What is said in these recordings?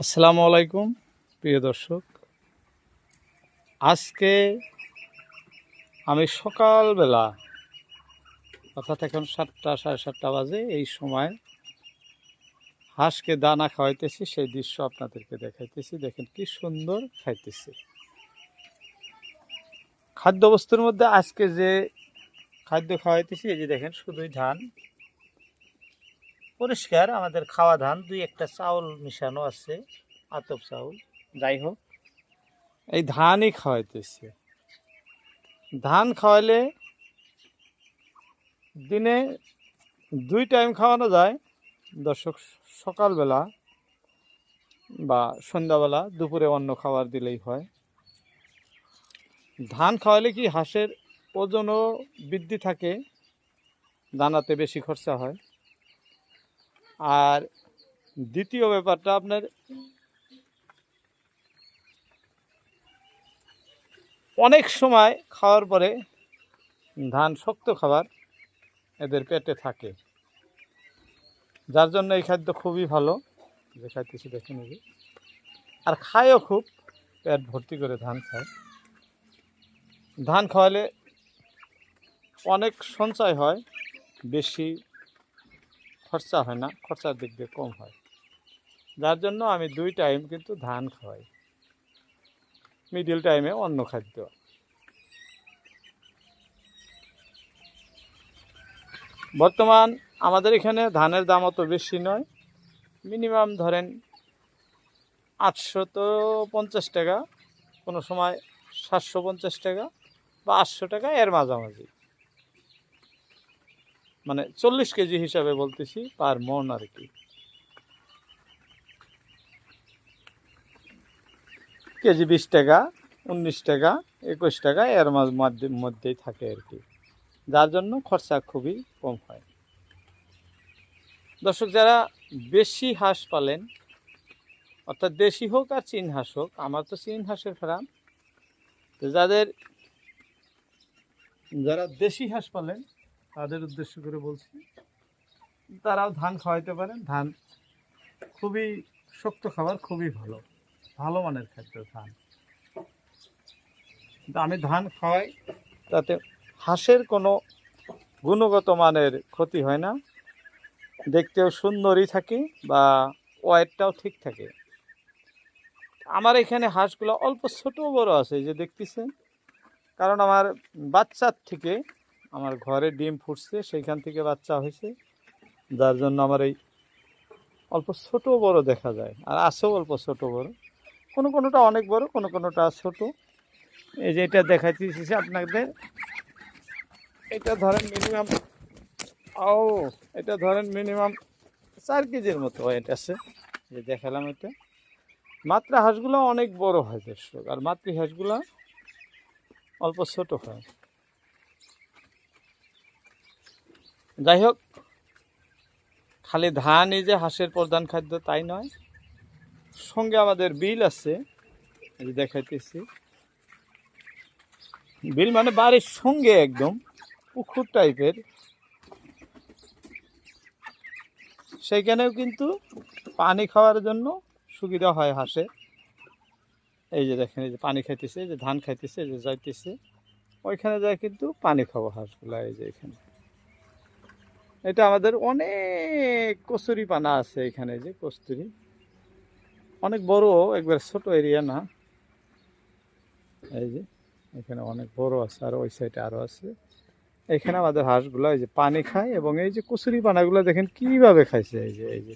আসসালামু আলাইকুম, প্রিয় দর্শক। আজকে আমি সকালবেলা, অর্থাৎ এখন সাতটা, সাড়ে সাতটা বাজে, এই সময় হাঁসকে দানা খাওয়াইতেছি, সেই দৃশ্য আপনাদেরকে দেখাইতেছি। দেখেন কি সুন্দর খাইতেছে। খাদ্যবস্তুর মধ্যে আজকে যে খাদ্য খাওয়াইতেছি, এই যে দেখেন শুধুই ধান। পরিষ্কার, আমাদের খাওয়া ধান দুই একটা চাউল মিশানো আছে, আতপ চাউল, যাই হোক। এই ধানই খাওয়াইতেছে। ধান খাওয়াইলে দিনে দুই টাইম খাওয়ানো যায়, দর্শক, সকালবেলা বা সন্ধ্যাবেলা, দুপুরে অন্য খাবার দিলেই হয়। ধান খাওয়ালে কি হাঁসের ওজনও বৃদ্ধি থাকে? দানাতে বেশি খরচা হয়। আর দ্বিতীয় ব্যাপারটা আপনার অনেক সময় খাওয়ার পরে ধান শক্ত খাবার এদের পেটে থাকে যার জন্য এই খাদ্য খুবই ভালো, যে খাইতেছি দেখুন এই যে। আর খায়ও খুব, পেট ভর্তি করে ধান খায় ধান খাওয়ালে অনেক সঞ্চয় হয়, বেশি খরচা হয় না, খরচার দিক দিয়ে কম হয়। যার জন্য আমি দুই টাইম কিন্তু ধান খাওয়াই। মিডিল টাইমে অন্য খাদ্য। বর্তমান আমাদের এখানে ধানের দাম অত বেশি নয়। মিনিমাম ধরেন আটশো তো পঞ্চাশ টাকা, কোনো সময় সাতশো পঞ্চাশ টাকা বা আটশো টাকা এর মাঝামাঝি। মানে চল্লিশ কেজি হিসাবে বলতেছি পার মন আর কি। কেজি বিশ টাকা, উনিশ টাকা, একুশ টাকা এর মধ্যেই থাকে আর কি। যার জন্য খরচা খুবই কম হয়। দর্শক, যারা বেশি হাঁস পালেন, অর্থাৎ দেশি হোক আর চীন হাঁস হোক, আমার তো চীন হাঁসের ফার্ম, তো যাদের, যারা দেশি হাঁস পালেন তাদের উদ্দেশ্য করে বলছি, তারাও ধান খাওয়াইতে পারেন। ধান খুবই শক্ত খাবার, খুবই ভালো ভালো মানের খাদ্য ধান। আমি ধান খাওয়াই, তাতে হাঁসের কোনো গুণগত মানের ক্ষতি হয় না। দেখতেও সুন্দরই থাকে বা ওয়েটটাও ঠিক থাকে। আমার এখানে হাঁসগুলো অল্প ছোট বড় আছে যে দেখতেছেন। কারণ আমার বাচ্চার থেকে আমার ঘরে ডিম ফুটছে, সেইখান থেকে বাচ্চা হয়েছে। যার জন্য আমার এই অল্প ছোট বড় দেখা যায়। আর আছেও অল্প ছোট বড়। কোনো কোনোটা অনেক বড়, কোনো কোনোটা ছোট। এই যে এটা দেখাইতেছি আপনাদের। এটা ধরেন মিনিমাম ও, এটা ধরেন মিনিমাম চার কেজির মতো ওয়েট আছে। যে দেখালাম এটা। মাত্রা হাঁসগুলো অনেক বড় হয় দর্শক। আর মাতৃ হাঁসগুলো অল্প ছোট হয়। যাই হোক খালি ধানই যে হাঁসের প্রধান খাদ্য তাই নয়, সঙ্গে আমাদের বিল আছে, এই দেখাইতেছি। বিল মানে বাড়ির সঙ্গে একদম, পুকুর টাইপের। সেইখানেও কিন্তু পানি খাওয়ার জন্য সুবিধা হয় হাঁসের এই যে দেখেন, এই যে পানি খাইতেছে, এই যে ধান খাইতেছে, এই যে যাইতেছে, ওইখানে যায় কিন্তু পানি খাব হাঁসগুলা, এই যে এখানে। এটা আমাদের অনেক কচুরি পানা আছে এখানে যে কস্তুরি। অনেক বড়, একবার ছোট এরিয়া না। এই যে, এখানে অনেক বড় আছে, আর ওই সাইডে আরও আছে। এখানে আমাদের হাঁসগুলো এই যে পানি খায় এবং এই যে কচুরি পানাগুলো দেখেন কীভাবে খাইছে, এই যে এই যে।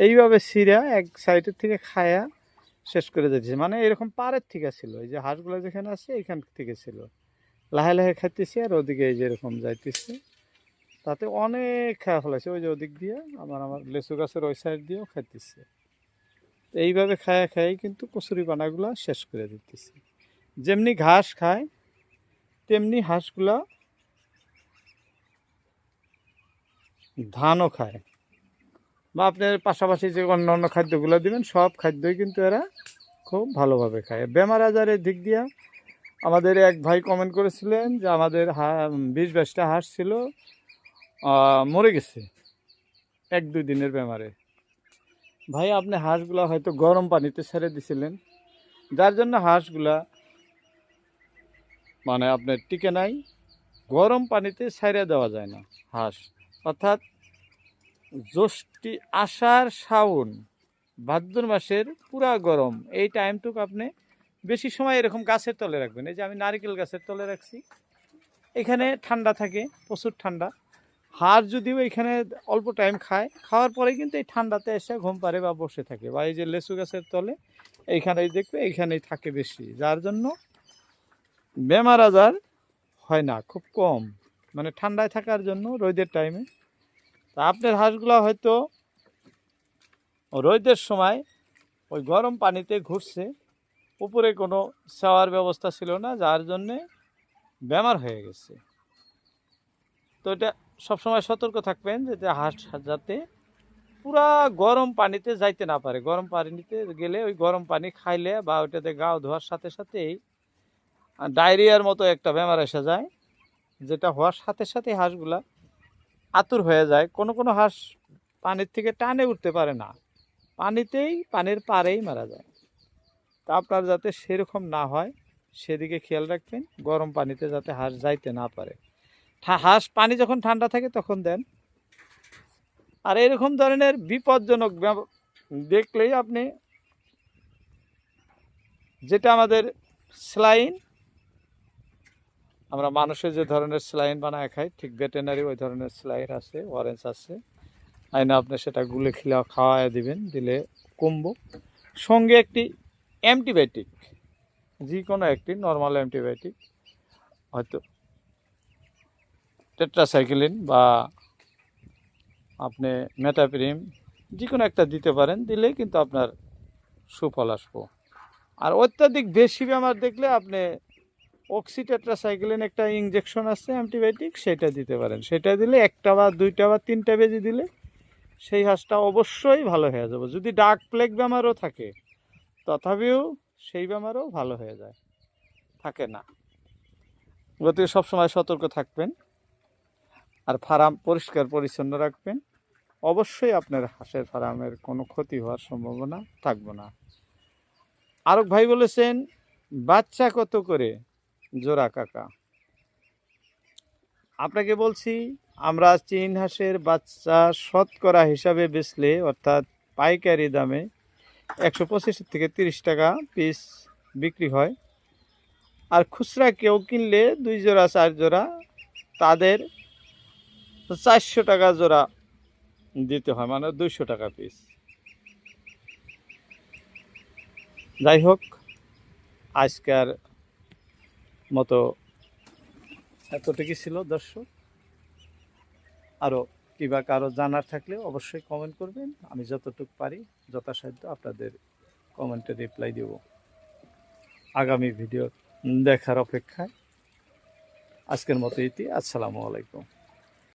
এইভাবে সিরা এক সাইডের থেকে খায়া শেষ করে যেতেছে মানে এরকম পাড়ের থেকে ছিল, এই যে হাঁসগুলো যেখানে আছে এখান থেকে ছিল। লাহে লাহে খাইতেছে আর ওদিকে এই যে এরকম যাইতেছে। তাতে অনেক খাওয়া ফেলাছে ওই যে ওদিক দিয়ে আমার আমার লেচু গাছের ওই সাইড দিয়েও খাইতেছে। এইভাবে খায়া খাই কিন্তু কচুরি পানাগুলো শেষ করে দিতেছে। যেমনি ঘাস খায়, তেমনি হাঁসগুলা ধানও খায়। বা আপনার পাশাপাশি যে অন্য অন্য খাদ্যগুলো দিবেন, সব খাদ্যই কিন্তু এরা খুব ভালোভাবে খায়। বেমার আজারের দিক দিয়ে আমাদের এক ভাই কমেন্ট করেছিলেন যে আমাদের হা- বিশ বাইশটা হাঁস ছিল। মরে গেছে। এক, দুই দিনের বেমারে। ভাই, আপনি হাঁসগুলা হয়তো গরম পানিতে ছেড়ে দিছিলেন। যার জন্য হাঁসগুলা মানে আপনার টিকে নাই। গরম পানিতে ছেড়ে দেওয়া যায় না হাঁস। অর্থাৎ জ্যৈষ্ঠী আষাঢ় শ্রাবণ ভাদ্র মাসের পুরা গরম। এই টাইমটুকু আপনি বেশি সময় এরকম গাছের তলে রাখবেন। এই যে আমি নারকেল গাছের তলে রাখছি। এখানে ঠান্ডা থাকে, প্রচুর ঠান্ডা। হাঁস যদিও এখানে অল্প টাইম খায়, খাওয়ার পরে কিন্তু এই ঠান্ডাতে এসে ঘুম পারে বা বসে থাকে বা এই যে লেচু গাছের তলে এইখানেই দেখবে, এইখানেই থাকে বেশি। যার জন্য বেমার আজার হয় না, খুব কম। মানে ঠান্ডায় থাকার জন্য রোদের টাইমে তা আপনার হাঁসগুলো হয়তো রোদের সময় ওই গরম পানিতে ঘুরছে, উপরে কোনো শাওয়ার ব্যবস্থা ছিল না, যার জন্যে বেমার হয়ে গেছে। তো এটা সবসময় সতর্ক থাকবেন যে হাঁস যাতে পুরা গরম পানিতে যাইতে না পারে। গরম পানিতে গেলে ওই গরম পানি খাইলে বা ওইটাতে গাও ধোয়ার সাথে সাথেই ডায়রিয়ার মতো একটা বেমার এসে যায়, যেটা হওয়ার সাথে সাথে হাঁসগুলা আতুর হয়ে যায়। কোনো কোনো হাঁস পানির থেকে টানে উঠতে পারে না। পানিতেই, পানির পাড়েই মারা যায়। তা আপনার যাতে সেরকম না হয়, সেদিকে খেয়াল রাখবেন। গরম পানিতে যাতে হাঁস যাইতে না পারে। হাঁস পানি যখন ঠান্ডা থাকে তখন দেন। আর এরকম ধরনের বিপজ্জনক দেখলেই আপনি যেটা আমাদের স্লাইন, আমরা মানুষের যে ধরনের স্লাইন বানায় খাই, ঠিক ভেটেনারি ওই ধরনের স্লাইন আছে, অরেঞ্জ আছে। আইনা আপনি সেটা গুলে খিলা খাওয়ায় দিবেন, দিলে কমবো। সঙ্গে একটি অ্যান্টিবায়োটিক যে কোনো একটি, নর্মাল অ্যান্টিবায়োটিক, হয়তো টেট্রাসাইক্লিন বা আপনি মেটাপ্রিম যে কোনো একটা দিতে পারেন, দিলেই কিন্তু আপনার সুফল আসব। আর অত্যাধিক বেশি বেমার দেখলে আপনি অক্সিটেট্রাসাইক্লিন একটা ইঞ্জেকশন আছে, অ্যান্টিবায়োটিক, সেটা দিতে পারেন। সেটা দিলে একটা বা দুইটা বা তিনটা বেজি দিলে সেই হাঁসটা অবশ্যই ভালো হয়ে যাবে। যদি ডাক প্লেগ বেমারও থাকে, তথাপিও সেই বেমারও ভালো হয়ে যায়। থাকে না। গতিকে সবসময় সতর্ক থাকবেন। আর ফার্ম পরিষ্কার পরিচ্ছন্ন রাখবেন। অবশ্যই আপনার হাঁসের ফার্মের কোনো ক্ষতি হওয়ার সম্ভাবনা থাকবে না। আরক ভাই বলেছেন, বাচ্চা কত করে? জোড়া কাকা। আপনাকে বলছি, আমরা চীন হাঁসের বাচ্চা শতকরা হিসাবে বেচলে, অর্থাৎ পাইকারি দামে একশো পঁচিশ থেকে তিরিশ টাকা পিস বিক্রি হয়। আর খুচরা কেউ কিনলে দুই জোড়া, চার জোড়া, তাদের চারশো টাকা জোড়া দিতে হয় মানে দুইশো টাকা পিস যাই হোক, আজকের মতো এতটুকুই ছিল দর্শক। আরও কিবা কারও জানার থাকলে অবশ্যই কমেন্ট করবেন। আমি যতটুকু পারি যথাসাধ্য আপনাদের কমেন্টে রিপ্লাই দেব। আগামী ভিডিও দেখার অপেক্ষায়। আজকের মতো ইতি আসসালামু আলাইকুম।